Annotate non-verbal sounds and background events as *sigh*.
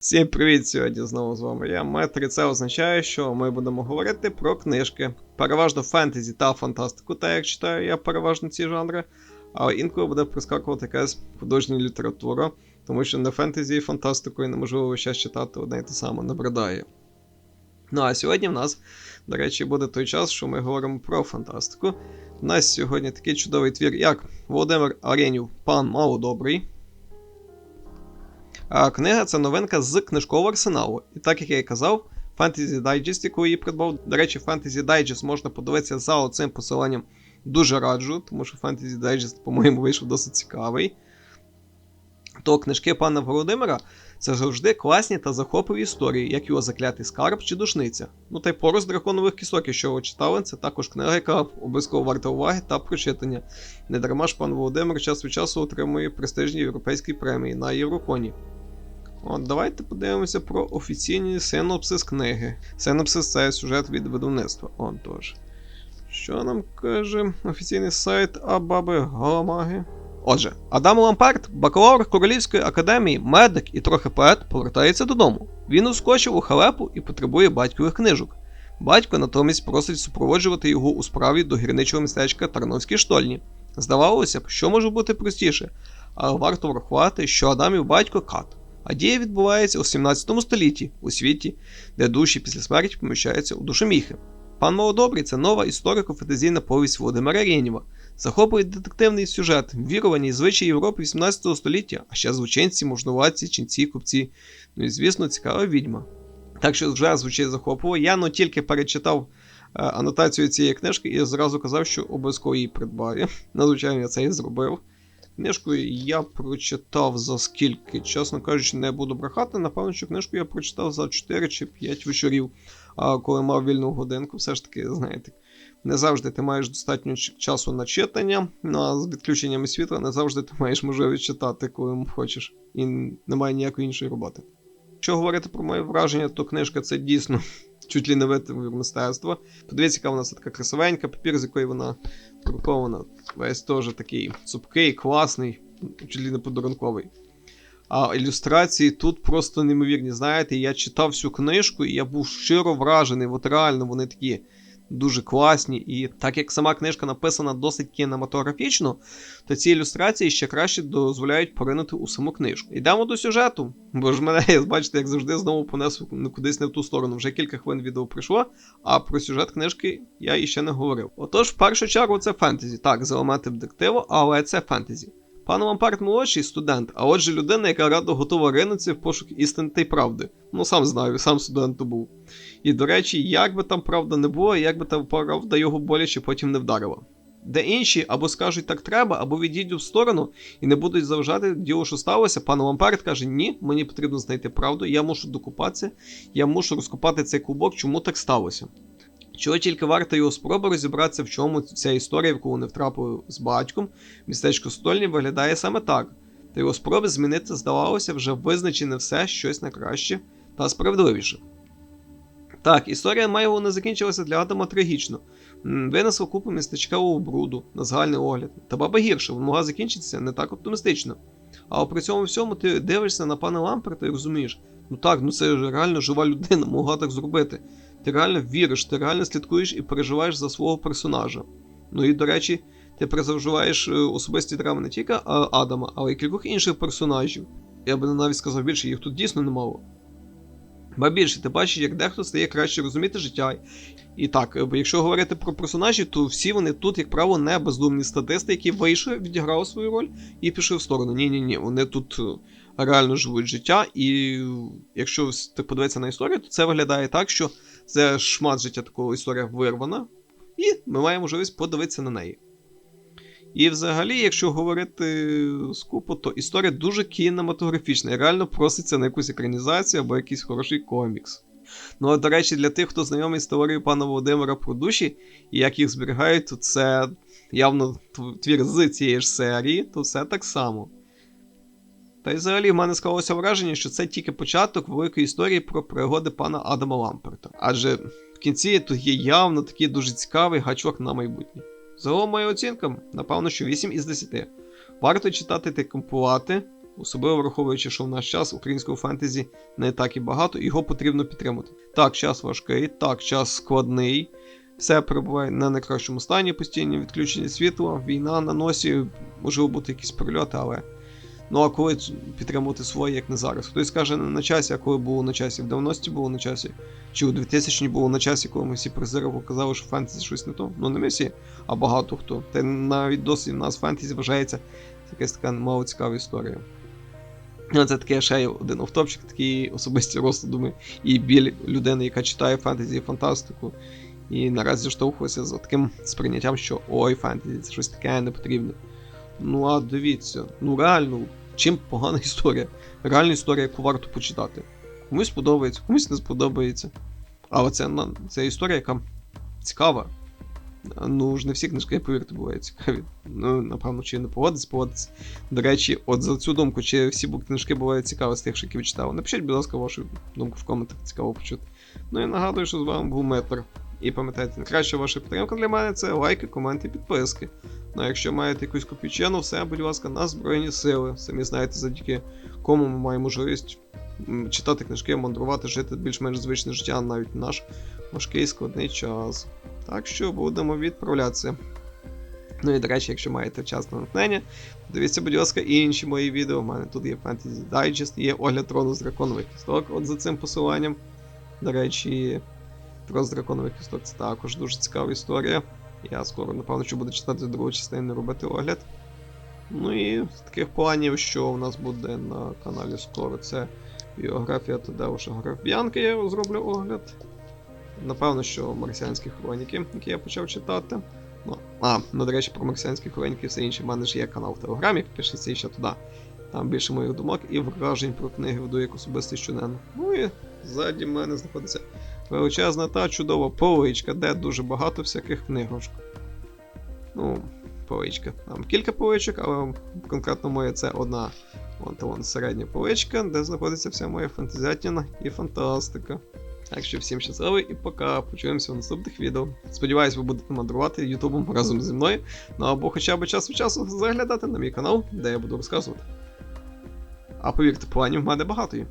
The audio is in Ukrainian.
Всім привіт! Сьогодні знову з вами я. Метр, і це означає, що ми будемо говорити про книжки. Переважно фентезі та фантастику, так як читаю я переважно ці жанри. А інколи буде прискакувати якась художня література, тому що на фентезі і фантастикою неможливо весь час читати одне і те саме набридає. Ну а сьогодні в нас, до речі, буде той час, що ми говоримо про фантастику. У нас сьогодні такий чудовий твір, як Володимир Аренів, Пан Малодобрий. А книга це новинка з книжкового арсеналу. І так як я і казав, Fantasy Digest, яку її придбав. До речі, Fantasy Digest можна подивитися за оцим посиланням. Дуже раджу, тому що Fantasy Digest, по-моєму, вийшов досить цікавий. То книжки пана Володимира це завжди класні та захопливі історії, як його заклятий скарб чи душниця. Ну та й порос драконових кісок, якщо ви читали, це також книга, яка обов'язково варта уваги та прочитання. Недарма ж пан Володимир час від часу отримує престижні європейські премії на Євроконі. От, давайте подивимося про офіційний синопсис книги. Синопсис це сюжет від видавництва. Он тож. Що нам каже офіційний сайт Абаби Галамаги? Отже, Адам Ламперт, бакалавр Королівської академії, медик і трохи поет, повертається додому. Він ускочив у халепу і потребує батькових книжок. Батько натомість просить супроводжувати його у справі до гірничого містечка Тарновській штольні. Здавалося б, що може бути простіше, але варто врахувати, що Адамів батько кат. А дія відбувається у 17 столітті, у світі, де душі після смерті поміщаються у душоміхи. Пан Малодобрий це нова історико-фантазійна повість Володимира Рєнєва. Захоплює детективний сюжет, вірувані і звичаї Європи 18 століття, а ще злочинці, можновладці, ченці, купці. Ну і звісно, цікава відьма. Так що вже звучить захопливо. Я ну тільки перечитав е, анотацію цієї книжки і зразу казав, що обов'язково її придбаю. *laughs* Надзвичайно я це і зробив. Книжку я прочитав за скільки, чесно кажучи, не буду брехати. Напевно, що книжку я прочитав за 4 чи 5 вечорів, а коли мав вільну годинку, все ж таки, знаєте, не завжди ти маєш достатньо часу на читання, ну, а з відключеннями світла не завжди ти маєш можливість читати, коли хочеш, і немає ніякої іншої роботи. Якщо говорити про моє враження, то книжка це дійсно *laughs* чуть ли не витвір мистецтва. Подивіться, яка вона все така красивенька, папір, з якої вона друкована, весь теж такий цупкий, класний, ли не подарунковий. А ілюстрації тут просто неймовірні. Знаєте, я читав всю книжку, і я був щиро вражений. От реально вони такі дуже класні. І так як сама книжка написана досить кінематографічно, то ці ілюстрації ще краще дозволяють поринути у саму книжку. Йдемо до сюжету. Бо ж мене, *laughs* бачите, як завжди, знову понес кудись не в ту сторону. Вже кілька хвилин відео пройшло, а про сюжет книжки я іще не говорив. Отож, в першу чергу, це фентезі. Так, з елементів детективу, але це фентезі. Пан Лампарт молодший студент, а отже людина, яка радо готова ринутися в пошук істини та й правди. Ну, сам знаю, сам студентом був. І до речі, як би там правда не було, як би там правда його боляче потім не вдарила. Де інші або скажуть так треба, або відійдуть в сторону і не будуть заважати діло, що сталося. Пан Ламперт каже: ні, мені потрібно знайти правду, я мушу докупатися, я мушу розкопати цей клубок, чому так сталося. Чого тільки варто його спроби розібратися, в чому ця історія, в яку вони втрапили з батьком, містечко Стольні виглядає саме так. Та його спроби змінити, здавалося, вже визначене все щось на краще та справедливіше. Так, історія Майло не закінчилася для Адама трагічно. Винесла купу містечкового бруду на загальний огляд. Та баба гірше, вона могла закінчитися не так оптимістично. Але при цьому всьому ти дивишся на пана Ламперта і розумієш, ну так, ну це ж реально жива людина, могла так зробити. Ти реально віриш, ти реально слідкуєш і переживаєш за свого персонажа. Ну і до речі, ти переживаєш е, особисті драми не тільки Адама, але й кількох інших персонажів. Я би навіть сказав більше, їх тут дійсно немало. Ба більше, ти бачиш, як дехто стає краще розуміти життя. І так, е, бо якщо говорити про персонажів, то всі вони тут, як правило, не бездумні статисти, які вийшли, відіграли свою роль і пішли в сторону. Ні-ні ні, вони тут е, реально живуть життя, і якщо ти подивитися на історію, то це виглядає так, що це шмат життя такого історія вирвана, і ми маємо можливість подивитися на неї. І взагалі, якщо говорити скупо, то історія дуже кінематографічна і реально проситься на якусь екранізацію або якийсь хороший комікс. Ну, а до речі, для тих, хто знайомий з теорією пана Володимира про душі і як їх зберігають, то це явно твір з цієї ж серії, то все так само. Та й взагалі в мене склалося враження, що це тільки початок великої історії про пригоди пана Адама Ламперта. Адже в кінці тут є явно такий дуже цікавий гачок на майбутнє. Загалом моя оцінка, напевно, що 8 із 10. Варто читати та компувати. Особливо враховуючи, що в наш час українського фентезі не так і багато, його потрібно підтримати. Так, час важкий, так, час складний. Все перебуває на найкращому стані, постійні відключення світла, війна на носі, можливо бути якісь прильоти, але. Ну а коли підтримувати своє, як не зараз? Хтось скаже на часі, а коли було на часі? В 90-ті було на часі. Чи у 2000 було на часі, коли ми всі призери показали, що фентезі щось не то. Ну не ми всі, а багато хто. Та навіть досі в нас фентезі вважається якась така мало цікава історія. Ну, Це таке ще один офтопчик, такий особисті роздуми і біль людини, яка читає фентезі і фантастику. І наразі зіштовхується з таким сприйняттям, що ой, фентезі, це щось таке непотрібне. Ну а дивіться, ну реально, чим погана історія? Реальна історія, яку варто почитати. Комусь сподобається, комусь не сподобається. Але це, це історія, яка цікава. Ну ж не всі книжки, повірте, бувають цікаві. Ну, напевно, чи не погодиться, погодиться. До речі, от за цю думку, чи всі книжки бувають цікаві з тих, що які ви читали. Напишіть, будь ласка, вашу думку в коментах, цікаво почути. Ну і нагадую, що з вами був Метр. І пам'ятайте, найкраща ваша підтримка для мене це лайки, коменти, підписки. Ну а якщо маєте якусь копійчину, все, будь ласка, на Збройні Сили. Самі знаєте, завдяки кому ми маємо можливість читати книжки, мандрувати, жити більш-менш звичне життя навіть наш важкий складний час. Так що будемо відправлятися. Ну і до речі, якщо маєте час на натхнення, дивіться, будь ласка, інші мої відео. У мене тут є Fantasy Digest, є огляд трону з драконових кісток, от за цим посиланням. До речі, трон з драконових кісток це також дуже цікава історія. Я скоро, напевно, що буду читати другу частину і робити огляд. Ну і з таких планів, що у нас буде на каналі скоро, це біографія Тадеуша Графб'янки, я зроблю огляд. Напевно, що марсіанські хроніки, які я почав читати. Ну, а, ну до речі, про марсіанські хроніки і все інше. У мене ж є канал в Телеграмі, пишіться ще туди. Там більше моїх думок і вражень про книги веду як особистий щоденно. Ну і ззаді мене знаходиться величезна та чудова поличка, де дуже багато всяких книжок. Ну, поличка. Там кілька поличок, але конкретно моя це одна. Вон та вон середня поличка, де знаходиться вся моя фантазіатіна і фантастика. Так що всім щасливий і пока. Почуємося в наступних відео. Сподіваюсь, ви будете мандрувати Ютубом разом зі мною. Ну або хоча б час від часу заглядати на мій канал, де я буду розказувати. А повірте, планів в мене багато є.